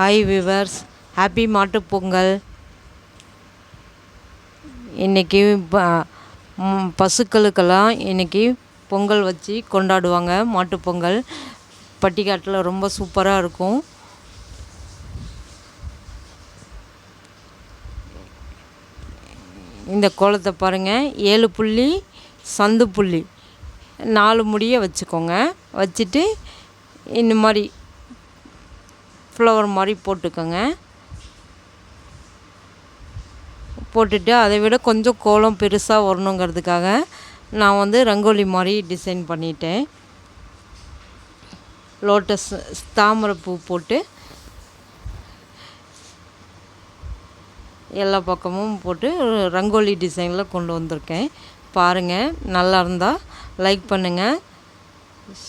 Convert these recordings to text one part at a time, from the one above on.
Hi viewers happy Mattu Pongal இன்றைக்கி பசுக்களுக்கெல்லாம் இன்றைக்கி பொங்கல் வச்சு கொண்டாடுவாங்க மாட்டுப்பொங்கல் பட்டிக்காட்டில் ரொம்ப சூப்பராக இருக்கும். இந்த கோலத்தை பாருங்கள் ஏழு புள்ளி சந்து புள்ளி. நாலு முடியை வச்சுக்கோங்க. வச்சுட்டு இந்த மாதிரி ஃப்ளவர் மாதிரி போட்டுக்கோங்க. போட்டுட்டு அதை விட கொஞ்சம் கோலம் பெருசாக வரணுங்கிறதுக்காக நான் வந்து ரங்கோலி மாதிரி டிசைன் பண்ணிட்டேன். லோட்டஸ் தாமரை பூ போட்டு எல்லா பக்கமும் போட்டு ரங்கோலி டிசைனில் கொண்டு வந்திருக்கேன். பாருங்கள் நல்லா இருந்தால் லைக் பண்ணுங்கள்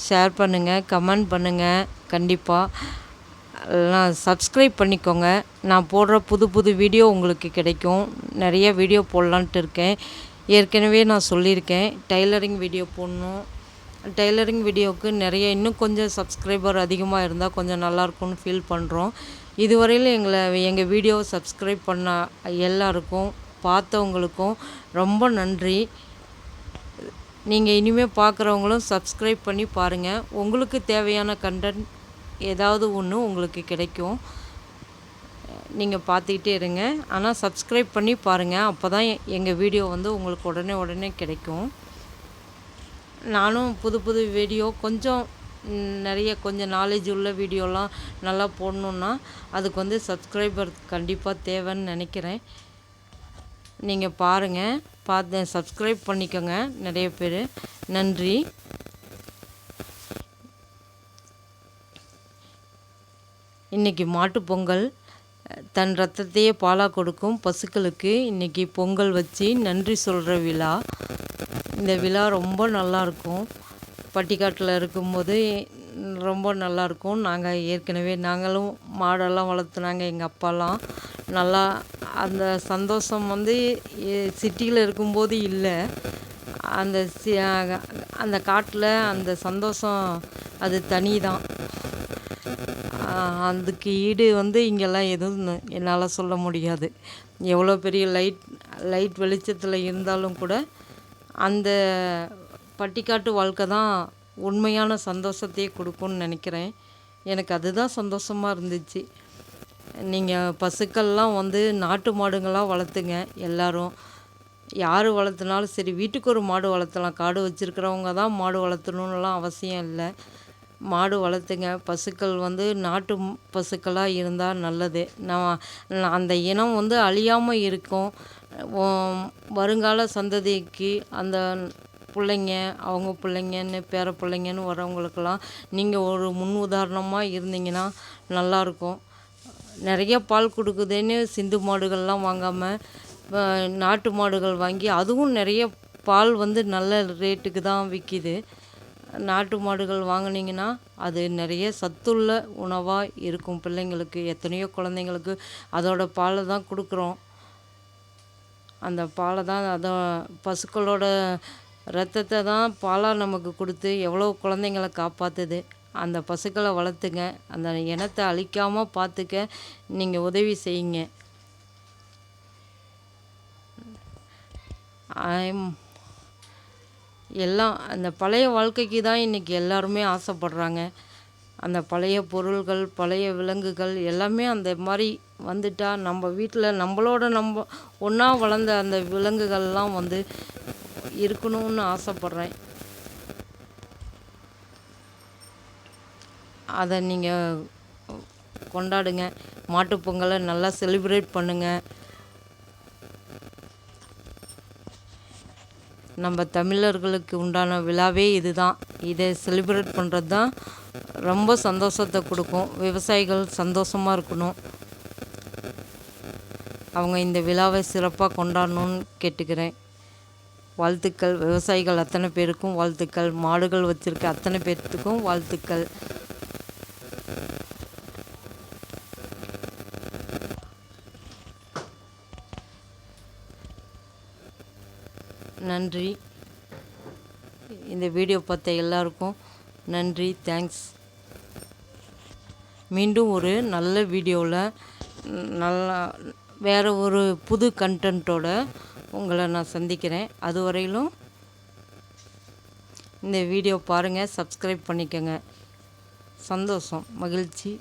ஷேர் பண்ணுங்கள் கமெண்ட் பண்ணுங்கள் கண்டிப்பாக எல்லாம் சப்ஸ்கிரைப் பண்ணிக்கோங்க. நான் போடுற புது புது வீடியோ உங்களுக்கு கிடைக்கும். நிறைய வீடியோ போடலான்ட்டு இருக்கேன். ஏற்கனவே நான் சொல்லியிருக்கேன். டைலரிங் வீடியோ போடணும். டைலரிங் வீடியோவுக்கு நிறைய இன்னும் கொஞ்சம் சப்ஸ்கிரைபர் அதிகமாக இருந்தால் கொஞ்சம் நல்லாயிருக்கும்னு ஃபீல் பண்ணுறோம் இதுவரையில் எங்களை எங்கள் வீடியோவை சப்ஸ்கிரைப் பண்ண எல்லாருக்கும் பார்த்தவங்களுக்கும் ரொம்ப நன்றி. நீங்கள் இனிமேல் பார்க்குறவங்களும் சப்ஸ்கிரைப் பண்ணி பாருங்கள் உங்களுக்கு தேவையான கண்டென்ட் ஏதாவது ஒன்று உங்களுக்கு கிடைக்கும். நீங்கள் பார்த்துக்கிட்டே இருங்க. ஆனால் சப்ஸ்கிரைப் பண்ணி பாருங்கள் அப்போ தான் எங்கள் வீடியோ வந்து உங்களுக்கு உடனே உடனே கிடைக்கும். நானும் புது புது வீடியோ கொஞ்சம் நிறைய கொஞ்சம் நாலேஜ் உள்ள வீடியோலாம் நல்லா போடணுன்னா அதுக்கு வந்து சப்ஸ்கிரைபர் கண்டிப்பாக தேவைன்னு நினைக்கிறேன். நீங்கள் பாருங்கள் பார்த்து சப்ஸ்கிரைப் பண்ணிக்கோங்க. நிறைய பேர். நன்றி. இன்றைக்கி மாட்டுப்பொங்கல் தன் ரத்தத்தையே பாலாக கொடுக்கும் பசுக்களுக்கு இன்றைக்கி பொங்கல் வச்சு நன்றி சொல்கிற விழா. இந்த விழா ரொம்ப நல்லாயிருக்கும் பட்டிக்காட்டில் இருக்கும்போது ரொம்ப நல்லாயிருக்கும் நாங்கள் ஏற்கனவே நாங்களும் மாடெல்லாம் வளர்த்துனாங்க எங்கள் அப்பாலாம். நல்லா அந்த சந்தோஷம் வந்து சிட்டியில் இருக்கும்போது இல்லை. அந்த சி அந்த காட்டில் அந்த சந்தோஷம் அது தனி தான் அதுக்கு ஈடு வந்து இங்கெல்லாம் எதுவும் என்னால் சொல்ல முடியாது. எவ்வளோ பெரிய லைட் லைட் வெளிச்சத்தில் இருந்தாலும் கூட அந்த பட்டிக்காட்டு வாழ்க்கை தான் உண்மையான சந்தோஷத்தையே கொடுக்கும்னு நினைக்கிறேன். எனக்கு அதுதான் சந்தோஷமாக இருந்துச்சு. நீங்கள் பசுக்கள்லாம் வந்து நாட்டு மாடுங்களாம் வளர்த்துங்க எல்லோரும். யார் வளர்த்துனாலும் சரி வீட்டுக்கு ஒரு மாடு வளர்த்தலாம். காடு வச்சுருக்கிறவங்க தான் மாடு வளர்த்தணுன்னுலாம் அவசியம் இல்லை. மாடு வளர்த்துங்க. பசுக்கள் வந்து நாட்டு பசுக்களாக இருந்தால் நல்லது. நான் அந்த இனம் வந்து அழியாமல் இருக்கும். வருங்கால சந்ததிக்கு அந்த பிள்ளைங்க அவங்க பிள்ளைங்கன்னு பேர பிள்ளைங்கன்னு வரவங்களுக்கெல்லாம் நீங்கள் ஒரு முன் உதாரணமாக இருந்தீங்கன்னா நல்லாயிருக்கும். நிறைய பால் கொடுக்குதுன்னு சிந்து மாடுகள்லாம் வாங்காமல் நாட்டு மாடுகள் வாங்கி அதுவும் நிறைய பால் வந்து நல்ல ரேட்டுக்கு தான் விற்கிது. நாட்டு மாடுகள் வாங்கினீங்கன்னா அது நிறைய சத்துள்ள உணவாக இருக்கும் பிள்ளைங்களுக்கு எத்தனையோ குழந்தைங்களுக்கு. அதோட பாலை தான் கொடுக்குறோம். அந்த பாலை தான் அதை பசுக்களோட ரத்தத்தை தான் பாலாக நமக்கு கொடுத்து எவ்வளோ குழந்தைங்கள காப்பாற்றுது அந்த பசுக்களை வளர்த்துங்க. அந்த இனத்தை அழிக்காமல் பார்த்துக்க நீங்கள் உதவி செய்யுங்க. எல்லாம் அந்த பழைய வாழ்க்கைக்கு தான் இன்றைக்கி எல்லாருமே ஆசைப்படுறாங்க. அந்த பழைய பொருள்கள் பழைய விலங்குகள் எல்லாமே அந்த மாதிரி வந்துட்டால் நம்ம வீட்டில் நம்மளோட நம்ம ஒன்றா வளர்ந்த அந்த விலங்குகள்லாம் வந்து இருக்கணும்னு ஆசைப்பட்றேன். அதை நீங்கள் கொண்டாடுங்க. மாட்டுப்பொங்கலை நல்லா செலிப்ரேட் பண்ணுங்கள் நம்ம தமிழர்களுக்கு உண்டான விழாவே இது தான் இதை செலிப்ரேட் பண்ணுறது தான் ரொம்ப சந்தோஷத்தை கொடுக்கும். விவசாயிகள் சந்தோஷமாக இருக்கணும். அவங்க இந்த விழாவை சிறப்பாக கொண்டாடணும்னு கேட்டுக்கிறேன். வாழ்த்துக்கள். விவசாயிகள் அத்தனை பேருக்கும் வாழ்த்துக்கள். மாடுகள் வச்சுருக்க அத்தனை பேர்த்துக்கும் வாழ்த்துக்கள். நன்றி. இந்த வீடியோ பார்த்த எல்லாருக்கும் நன்றி தேங்க்ஸ் மீண்டும் ஒரு நல்ல வீடியோவில் நல்லா வேறு ஒரு புது கண்டென்ட்டோட உங்களை நான் சந்திக்கிறேன். அது வரையிலும் இந்த வீடியோ பாருங்கள் சப்ஸ்கிரைப் பண்ணிக்கோங்க. சந்தோஷம் மகிழ்ச்சி.